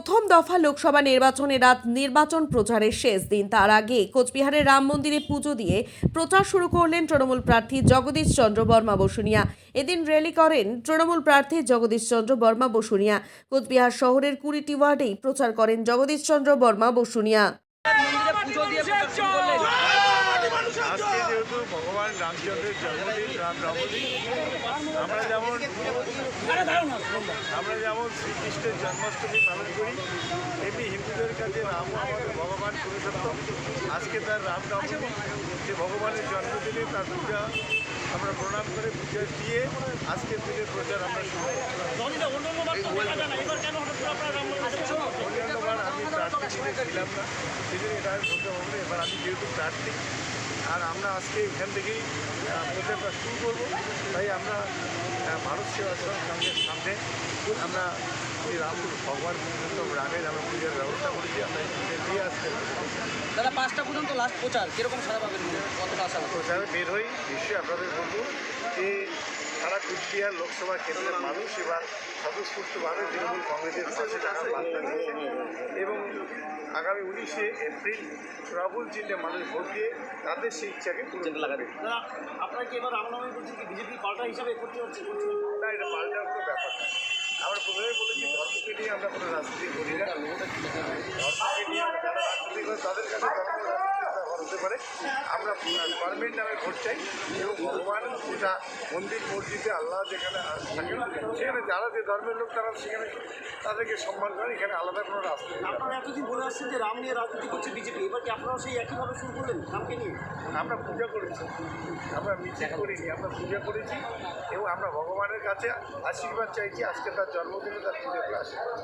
প্রথম দফা লোকসভা নির্বাচনে রাত নির্বাচন প্রচারের শেষ দিন। তার আগে কোচবিহারের রাম মন্দিরে পুজো দিয়ে প্রচার শুরু করলেন তৃণমূল প্রার্থী জগদীশ চন্দ্র বর্মা বসুনিয়া। এদিন র্যালি করেন তৃণমূল প্রার্থী জগদীশ চন্দ্র বর্মা বসুনিয়া। কোচবিহার শহরের কুড়িটি ওয়ার্ডেই প্রচার করেন জগদীশ চন্দ্র বর্মা বসুনিয়া মন্দিরে পুজো দিয়ে প্রচার শুরু করলেন আজকে যেহেতু ভগবান রামচন্দ্রের জন্মদিন, রাম নবমী আমরা যেমন আমরা যেমন শ্রীকৃষ্ণের জন্মাষ্টমী পালন করি এমনি হিন্দুদের কাছে রাম আমাদের ভগবান পুরুষোত্তম আজকে তার রাম নবমী যে ভগবানের জন্মদিনে তার পূজা আমরা প্রণাম করে পূজা দিয়ে আজকের দিনের প্রচার আমরা শুরু অন্যান্যবার আমি প্রার্থী ছিলাম না সেদিন এটা আমি বলতে পারব। এবার আমি যেহেতু প্রার্থী আর আমরা আজকে এখান থেকেই প্রচারটা শুরু করব। তাই আমরা ভারত সেবাশ্রম সঙ্গে সামনে আমরা শ্রী রাম ভগবান পুরুষোত্তম রামের আমরা পূজার ব্যবস্থা করেছি। আমরা এই দিয়ে আজকে দাদা পাঁচটা পর্যন্ত লাস্ট প্রচার কীরকম সারা পাবেন? কতটা আশা? প্রচারে বের হই নিশ্চয়ই আপনাদের বলব যে সারা কুচবিহার লোকসভা কেন্দ্রের মানুষ এবার স্বতঃস্ফূর্তভাবে তৃণমূল কংগ্রেসের পাশে বার্তা এবং আগামী উনিশে এপ্রিল প্রবল চিহ্নে মানুষ ভোট দিয়ে তাদের সেই ইচ্ছাকে পূরণ লাগাবে। আপনারা কি এবার রামনবমী বলছেন কি? বিজেপি পাল্টা হিসাবে করতে হচ্ছে না? এটা পাল্টার কোনো ব্যাপার না। আমরা প্রথমে বলেছি ধর্মকে নিয়ে আমরা কোনো রাজনীতি করি না ধর্মকে নিয়ে আমরা যারা রাজনীতি করে তাদের কাছে ধর্ম রাজনীতি ব্যবহার হতে পারে আমরা গভর্নমেন্ট নামে ভোট চাই এবং ভগবান যেটা মন্দির মসজিদে আল্লাহ যেখানে থাকেন সেখানে যারা যে ধর্মের লোক তারা সেখানে তাদেরকে সম্মান করেন এখানে আলাদা কোনো নেই। আপনারা এতদিন বলে আসছেন যে রাম নিয়ে রাজনীতি করছে বিজেপি এবার কি আপনারাও সেই একইভাবে শুরু করলেন রামকে নিয়ে? আমরা পূজা করেছি। আমরা মিছিল করিনি আমরা পূজা করেছি এবং আমরা ভগবানের কাছে আশীর্বাদ চাইছি আজকে তার জন্মদিনে তার পূজা করে আশীর্বাদ